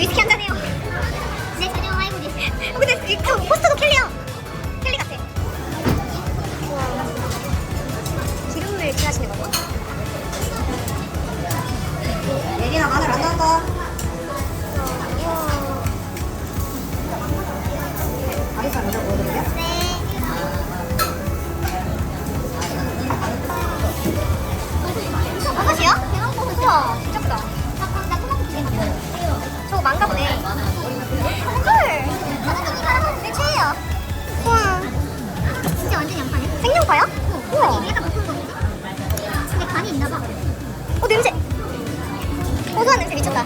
위스키 한잔 해요. 진짜 전혀 마이고 근데 포스터도 캘리야. 어, 냄새. 어, 고소한 냄새 미쳤다.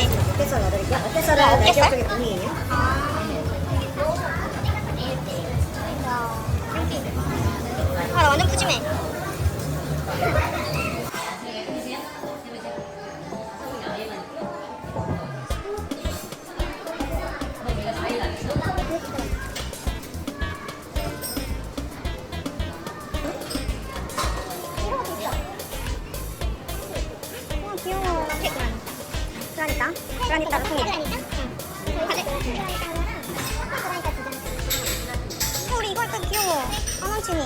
어때서 나들이요? 어때서 아, 완전 푸짐해. 그러니까? 무슨 일 우리 이거 약간 귀여워. 아몬치니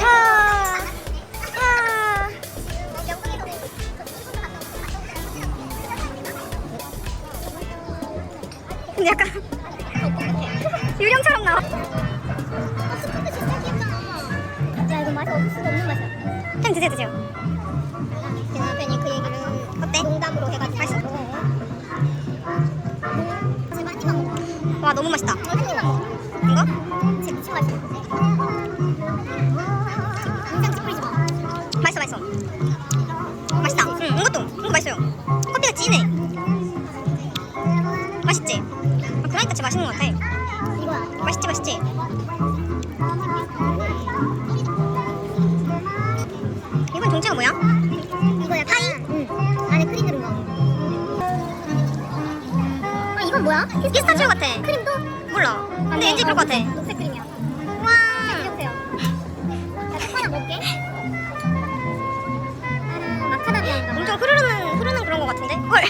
아. 약간 유령처럼 나와. 아, 야 이거 맛이 없을 수 없는 맛이야. 형 드세요 드세요. 남편이 그 얘기를 어때? 농담으로 해가지고 맛있어 사실 많이 먹어 와 너무 맛있다. 많이 먹어 이거? 제 미친 맛있어. 인상 찌푸리지 마. 맛있어 맛있어. 맛있다. 응 이것도 이거 맛있어요. 커피가 진해. 맛있지? 그러니까 진짜 맛있는 것 같아. 맛있지 맛있지? 피스타치오 같아. 크림도? 몰라. 근데 왠지 그럴 것 같아. 녹색 크림이야. 와. 드셔보세요. 자, 초코 하나 먹을게. 음, 마카다미아인가 엄청 흐르는 흐르는 그런 것 같은데? 헐.